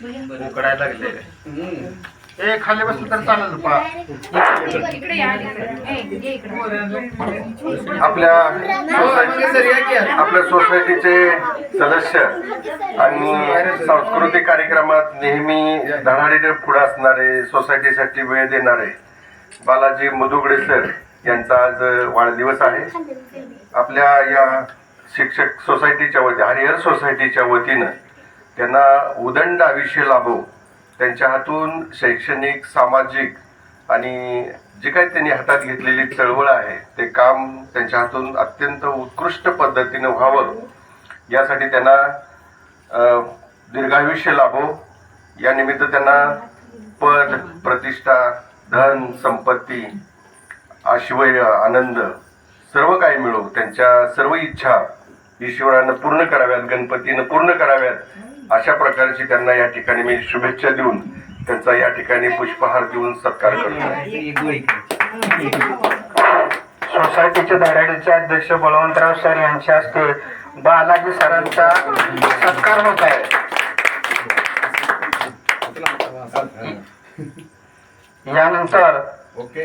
उकडायला लागले ए खाली बसलं तर चालेल पा इकडे या इकडे. ए, ये इकडे. आपल्या आपल्या सोसायटीचे सदस्य आणि सांस्कृतिक कार्यक्रमात नेहमी धडाडीने पुढे असणारे सोसायटीसाठी वेळ देणारे बालाजी मुदुगडे सर यांचा आज वाढदिवस आहे आपल्या या शिक्षक सोसायटीच्या वतीने हरिहर सोसायटीच्या वतीनं त्यांना उदंड आयुष्य लाभो त्यांच्या हातून शैक्षणिक सामाजिक आणि जे काही त्यांनी हातात घेतलेली चळवळ आहे ते काम त्यांच्या हातून अत्यंत उत्कृष्ट पद्धतीनं व्हावं. यासाठी त्यांना दीर्घायुष्य लाभो. या निमित्त त्यांना पद प्रतिष्ठा धन संपत्ती आश्वय आनंद सर्व काही मिळो. त्यांच्या सर्व इच्छा ईश्वरानं पूर्ण कराव्यात गणपतीनं पूर्ण कराव्यात अशा प्रकारची त्यांना या ठिकाणी मी शुभेच्छा देऊन त्यांचा या ठिकाणी पुष्पहार देऊन सत्कार करतो. सोसायटीचे धडाडीचे अध्यक्ष बळवंतराव सर यांच्या हस्ते बालाजी सरांचा सत्कार होत आहे. यानंतर ओके.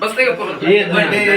बसते का पूर्ण